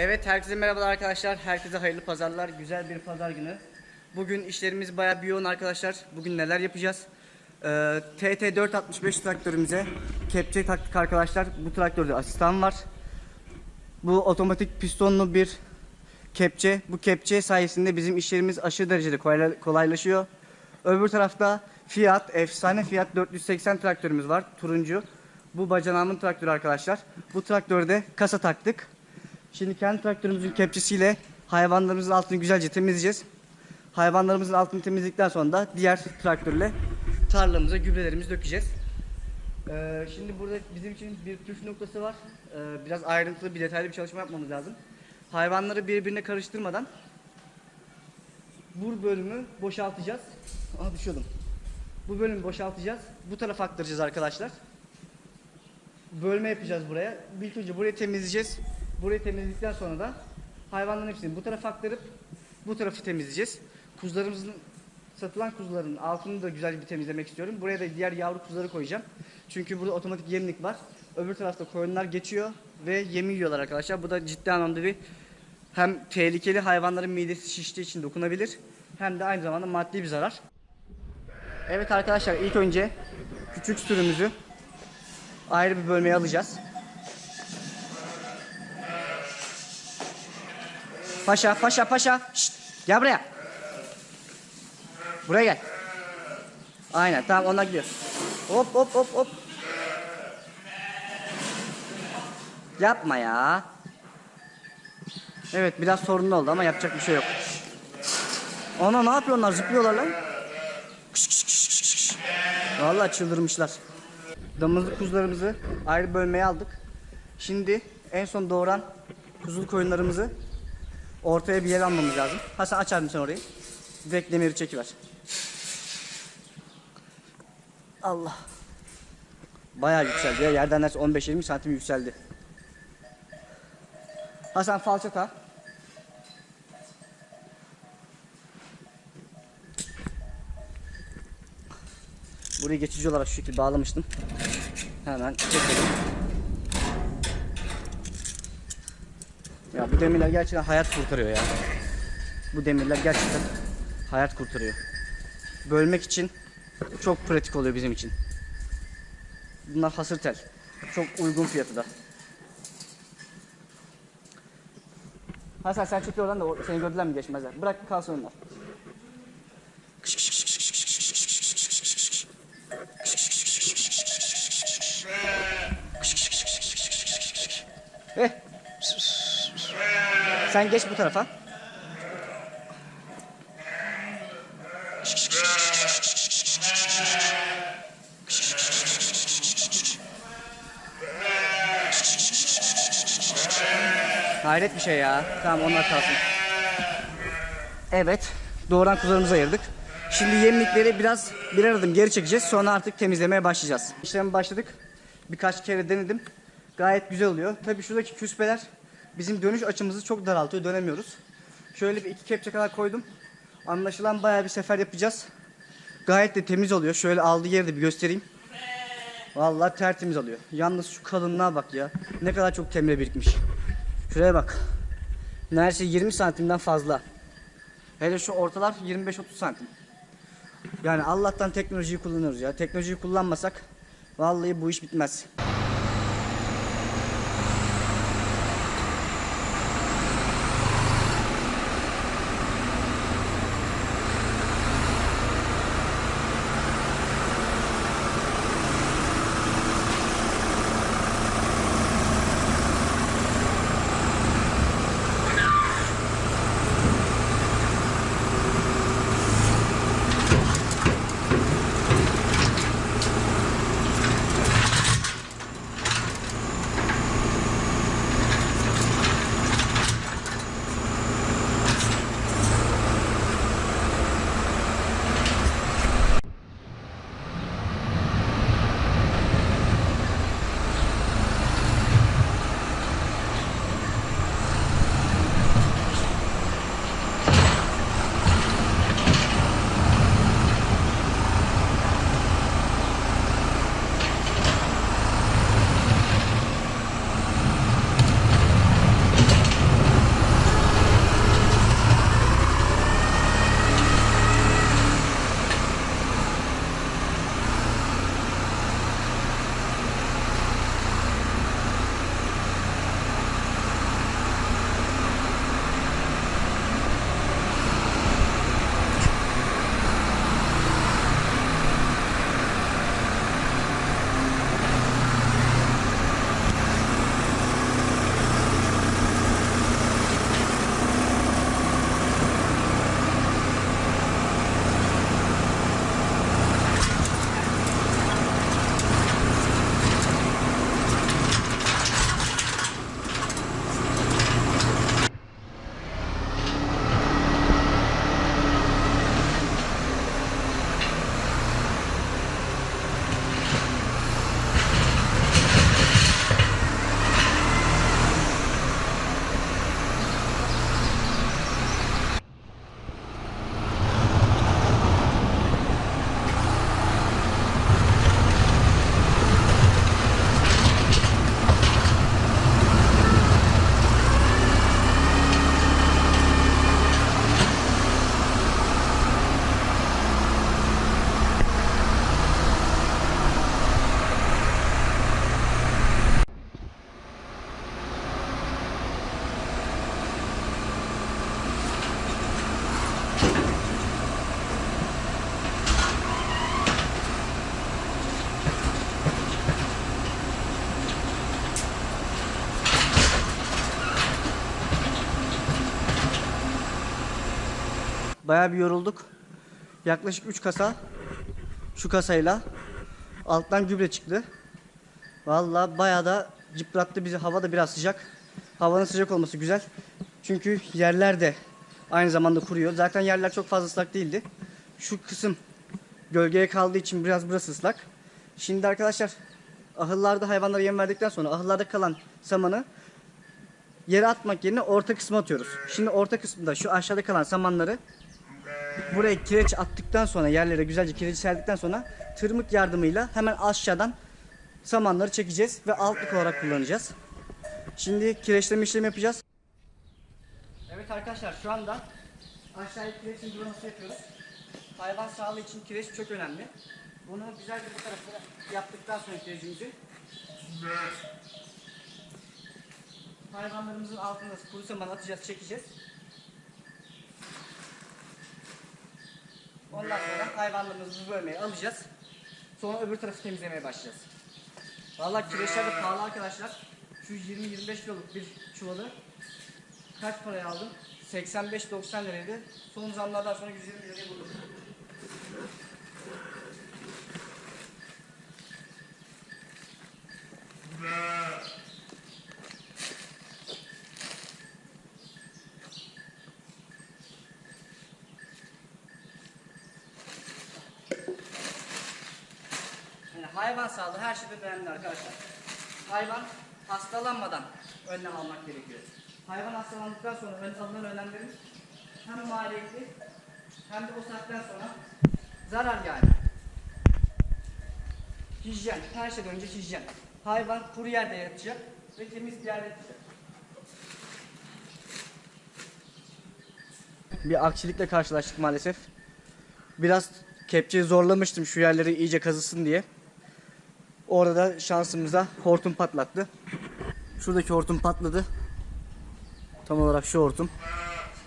Evet herkese merhabalar arkadaşlar. Herkese hayırlı pazarlar. Güzel bir pazar günü. Bugün işlerimiz bayağı bir yoğun arkadaşlar. Bugün neler yapacağız? Ee, TT465 traktörümüze kepçe taktık arkadaşlar. Bu traktörde asistan var. Bu otomatik pistonlu bir kepçe. Bu kepçe sayesinde bizim işlerimiz aşırı derecede kolay- kolaylaşıyor. Öbür tarafta Fiat, efsane Fiat 480 traktörümüz var. Turuncu. Bu bacanağımın traktörü arkadaşlar. Bu traktörde kasa taktık. Şimdi kendi traktörümüzün kepçesiyle hayvanlarımızın altını güzelce temizleyeceğiz. Hayvanlarımızın altını temizledikten sonra da diğer traktörle tarlamıza gübrelerimizi dökeceğiz. Ee, şimdi burada bizim için bir püf noktası var. Ee, biraz ayrıntılı bir detaylı bir çalışma yapmamız lazım. Hayvanları birbirine karıştırmadan bu bölümü boşaltacağız. Aha düşüyordum. Bu bölümü boşaltacağız. Bu tarafa aktaracağız arkadaşlar. Bölme yapacağız buraya. İlk önce burayı temizleyeceğiz. Burayı temizledikten sonra da hayvanların hepsini bu tarafa aktarıp bu tarafı temizleyeceğiz. Kuzularımızın satılan kuzuların altını da güzel bir temizlemek istiyorum. Buraya da diğer yavru kuzuları koyacağım. Çünkü burada otomatik yemlik var. Öbür tarafta koyunlar geçiyor ve yemi yiyorlar arkadaşlar. Bu da ciddi anlamda bir hem tehlikeli hayvanların midesi şiştiği için dokunabilir hem de aynı zamanda maddi bir zarar. Evet arkadaşlar ilk önce küçük sürümüzü ayrı bir bölmeye alacağız. Paşa, paşa, paşa. Şşt, gel buraya. Buraya gel. Aynen, tamam onlar gidiyor. Hop, hop, hop, hop. Yapma ya. Evet, biraz sorunlu oldu ama yapacak bir şey yok. Ana ne yapıyorlar? Zıplıyorlar lan. Kış, kış, çıldırmışlar. Damızlık kuzularımızı ayrı bölmeye aldık. Şimdi en son doğuran kuzul koyunlarımızı ortaya bir yer almamız lazım. Hasan açar mısın orayı? Direkt demiri çekiver. Allah. Bayağı yükseldi ya. Yerden neredeyse 15-20 santim yükseldi. Hasan falçata. Burayı geçici olarak şu şekilde bağlamıştım. Hemen çekelim. Ya bu demirler gerçekten hayat kurtarıyor ya. Bu demirler gerçekten hayat kurtarıyor. Bölmek için çok pratik oluyor bizim için. Bunlar hasır tel. Çok uygun fiyatı da. Hasan sen çekil oradan da seni gördüler mi geçmezler. Bırak kalsın onlar. Sen geç bu tarafa. Hayret bir şey ya. Tamam onlar kalsın. Evet. Doğuran kuzularımızı ayırdık. Şimdi yemlikleri biraz birer adım geri çekeceğiz. Sonra artık temizlemeye başlayacağız. İşleme başladık. Birkaç kere denedim. Gayet güzel oluyor. Tabii şuradaki küspeler bizim dönüş açımızı çok daraltıyor. Dönemiyoruz. Şöyle bir iki kepçe kadar koydum. Anlaşılan bayağı bir sefer yapacağız. Gayet de temiz oluyor. Şöyle aldığı yeri de bir göstereyim. Vallahi tertemiz oluyor. Yalnız şu kalınlığa bak ya. Ne kadar çok temre birikmiş. Şuraya bak. Neredeyse 20 santimden fazla. Hele şu ortalar 25-30 santim. Yani Allah'tan teknolojiyi kullanıyoruz ya. Teknolojiyi kullanmasak vallahi bu iş bitmez. Bayağı bir yorulduk. Yaklaşık 3 kasa şu kasayla alttan gübre çıktı. Vallahi bayağı da yıprattı bizi. Hava da biraz sıcak. Havanın sıcak olması güzel. Çünkü yerler de aynı zamanda kuruyor. Zaten yerler çok fazla ıslak değildi. Şu kısım gölgeye kaldığı için biraz burası ıslak. Şimdi arkadaşlar ahıllarda hayvanlara yem verdikten sonra ahıllarda kalan samanı yere atmak yerine orta kısma atıyoruz. Şimdi orta kısımda şu aşağıda kalan samanları buraya kireç attıktan sonra yerlere güzelce kireci serdikten sonra tırmık yardımıyla hemen aşağıdan samanları çekeceğiz ve altlık olarak kullanacağız. Şimdi kireçleme işlemi yapacağız. Evet arkadaşlar şu anda aşağıya kireçin duraması yapıyoruz. Hayvan sağlığı için kireç çok önemli. Bunu güzel bir bu tarafa yaptıktan sonra kirecimizi hayvanlarımızın altına kuru saman atacağız, çekeceğiz. Ondan sonra hayvanlarımızı bölmeye alacağız. Sonra öbür tarafı temizlemeye başlayacağız. Vallahi kireçler de pahalı arkadaşlar. Şu 20-25 kiloluk bir çuvalı kaç paraya aldım? 85-90 liraydı. Son zamlardan sonra 120 liraya buldum. Yani hayvan sağlığı her şeyden önemli arkadaşlar. Hayvan hastalanmadan önlem almak gerekiyor. Hayvan hastalandıktan sonra ön, alınan önlemlerin hem maliyetli hem de o saatten sonra zarar yani. Hijyen, her şeyden önce hijyen. Hayvan kuru yerde yatacak ve temiz bir yerde yatacak. Bir aksilikle karşılaştık maalesef. Biraz kepçeyi zorlamıştım şu yerleri iyice kazısın diye. Orada şansımıza hortum patlattı. Şuradaki hortum patladı. Tam olarak şu hortum.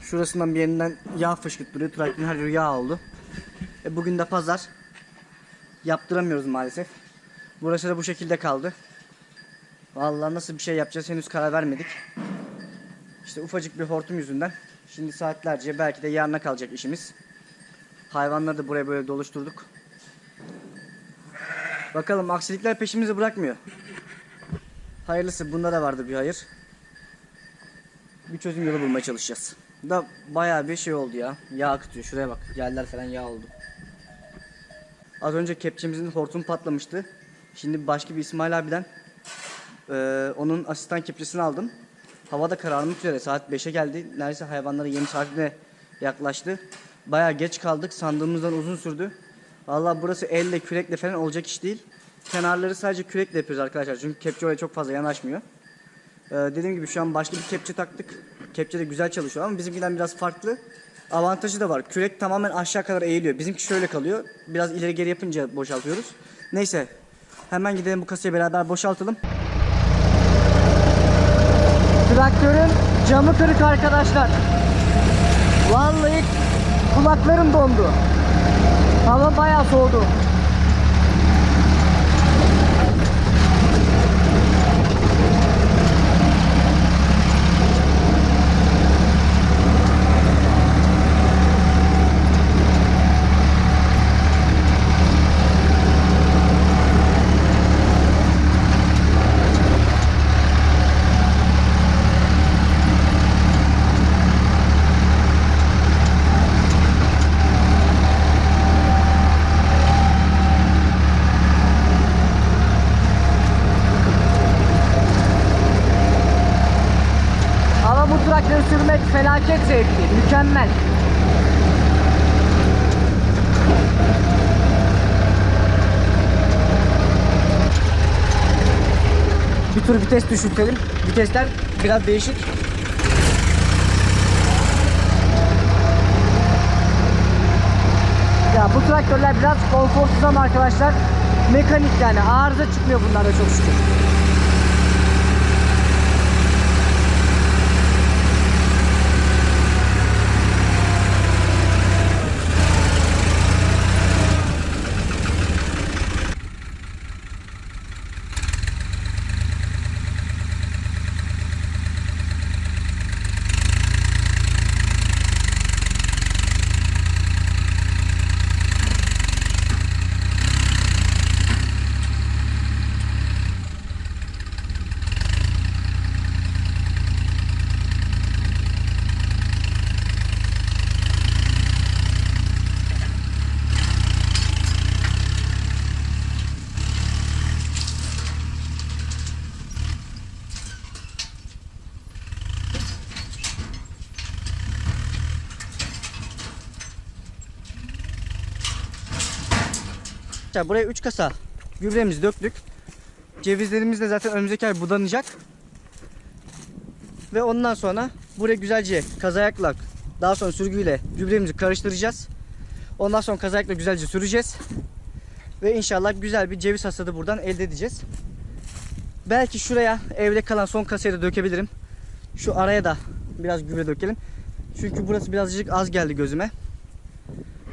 Şurasından bir yerinden yağ fışkırttırıyor. Traktörün her yeri yağ oldu. E bugün de pazar. Yaptıramıyoruz maalesef. Burası da bu şekilde kaldı. Vallahi nasıl bir şey yapacağız henüz karar vermedik. İşte ufacık bir hortum yüzünden. Şimdi saatlerce belki de yarına kalacak işimiz. Hayvanları da buraya böyle doluşturduk. Bakalım aksilikler peşimizi bırakmıyor. Hayırlısı bunda da vardı bir hayır. Bir çözüm yolu bulmaya çalışacağız. Da bayağı bir şey oldu ya. Yağ akıtıyor. Şuraya bak. Yerler falan yağ oldu. Az önce kepçemizin hortum patlamıştı. Şimdi başka bir İsmail abiden eee, onun asistan kepçesini aldım. Hava da kararmak üzere. Saat 5'e geldi. Neredeyse hayvanların yem saatine yaklaştı. Bayağı geç kaldık. Sandığımızdan uzun sürdü. Vallahi burası elle kürekle falan olacak iş değil. Kenarları sadece kürekle yapıyoruz arkadaşlar. Çünkü kepçe oraya çok fazla yanaşmıyor. Ee, dediğim gibi şu an başka bir kepçe taktık. Kepçe de güzel çalışıyor ama bizimkinden biraz farklı. Avantajı da var. Kürek tamamen aşağı kadar eğiliyor. Bizimki şöyle kalıyor. Biraz ileri geri yapınca boşaltıyoruz. Neyse. Hemen gidelim bu kasayı beraber boşaltalım. Traktörün camı kırık arkadaşlar. Vallahi kulaklarım dondu. Hava bayağı soğudu. Ama bu traktörü felaket zevkli, mükemmel. Bir tur vites düşürtelim. Vitesler biraz değişik. Ya bu traktörler biraz konforsuz ama arkadaşlar mekanik yani arıza çıkmıyor bunlarda çok şükür. Buraya 3 kasa gübremizi döktük. Cevizlerimiz de zaten önümüzdeki ay budanacak. Ve ondan sonra buraya güzelce kazayakla daha sonra sürgüyle gübremizi karıştıracağız. Ondan sonra kazayakla güzelce süreceğiz. Ve inşallah güzel bir ceviz hasadı buradan elde edeceğiz. Belki şuraya evde kalan son kasayı da dökebilirim. Şu araya da biraz gübre dökelim. Çünkü burası birazcık az geldi gözüme.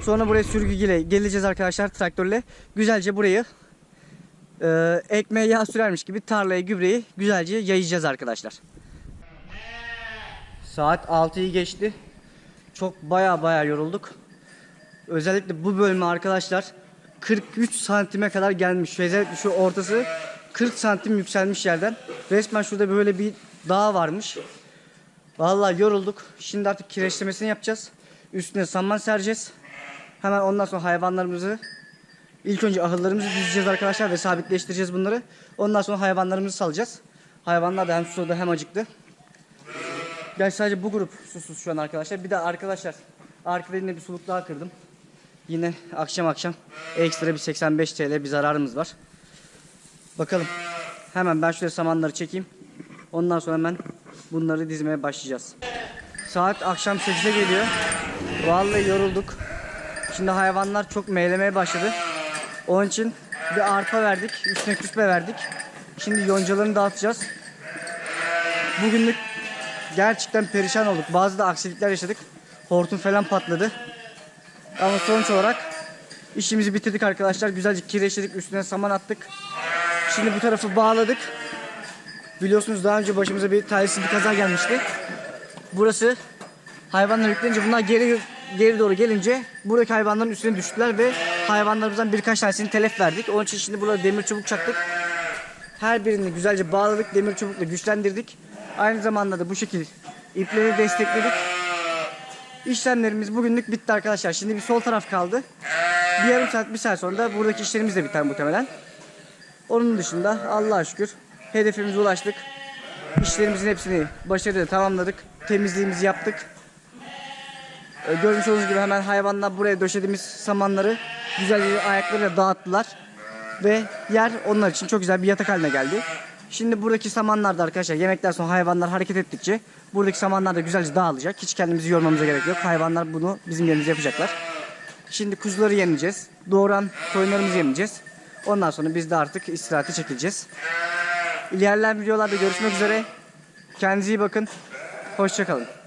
Sonra buraya sürgüyle geleceğiz arkadaşlar traktörle. Güzelce burayı e, ekmeğe yağ sürermiş gibi tarlaya gübreyi güzelce yayacağız arkadaşlar. Saat 6'yı geçti. Çok baya baya yorulduk. Özellikle bu bölme arkadaşlar 43 santime kadar gelmiş. Özellikle şu ortası 40 santim yükselmiş yerden. Resmen şurada böyle bir dağ varmış. Vallahi yorulduk. Şimdi artık kireçlemesini yapacağız. Üstüne saman sereceğiz. Hemen ondan sonra hayvanlarımızı ilk önce ahırlarımızı düzeceğiz arkadaşlar ve sabitleştireceğiz bunları. Ondan sonra hayvanlarımızı salacağız. Hayvanlar da hem susadı hem acıktı. Ben sadece bu grup susuz şu an arkadaşlar. Bir de arkadaşlar arkada yine bir suluk daha kırdım. Yine akşam akşam ekstra bir 85 TL bir zararımız var. Bakalım. Hemen ben şöyle samanları çekeyim. Ondan sonra hemen bunları dizmeye başlayacağız. Saat akşam 8'e geliyor. Vallahi yorulduk. Şimdi hayvanlar çok meylemeye başladı. Onun için bir arpa verdik. Üstüne küspe verdik. Şimdi yoncalarını dağıtacağız. Bugünlük gerçekten perişan olduk. Bazı da aksilikler yaşadık. Hortum falan patladı. Ama sonuç olarak işimizi bitirdik arkadaşlar. Güzelce kireçledik. Üstüne saman attık. Şimdi bu tarafı bağladık. Biliyorsunuz daha önce başımıza bir talihsiz bir kaza gelmişti. Burası hayvanlar yüklenince bunlar geri geri doğru gelince buradaki hayvanların üstüne düştüler ve hayvanlarımızdan birkaç tanesini telef verdik. Onun için şimdi burada demir çubuk çaktık. Her birini güzelce bağladık. Demir çubukla güçlendirdik. Aynı zamanda da bu şekilde ipleri destekledik. İşlemlerimiz bugünlük bitti arkadaşlar. Şimdi bir sol taraf kaldı. Bir yarım saat, bir saat sonra da buradaki işlerimiz de biter muhtemelen. Onun dışında Allah'a şükür hedefimize ulaştık. İşlerimizin hepsini başarıyla tamamladık. Temizliğimizi yaptık. Ee, Görmüş olduğunuz gibi hemen hayvanlar buraya döşediğimiz samanları güzelce ayaklarıyla dağıttılar. Ve yer onlar için çok güzel bir yatak haline geldi. Şimdi buradaki samanlar da arkadaşlar yemekten sonra hayvanlar hareket ettikçe buradaki samanlar da güzelce dağılacak. Hiç kendimizi yormamıza gerek yok. Hayvanlar bunu bizim yerimize yapacaklar. Şimdi kuzuları yemleyeceğiz. Doğuran koyunlarımızı yemleyeceğiz. Ondan sonra biz de artık istirahate çekileceğiz. İlerleyen videolarda görüşmek üzere. Kendinize iyi bakın. Hoşçakalın.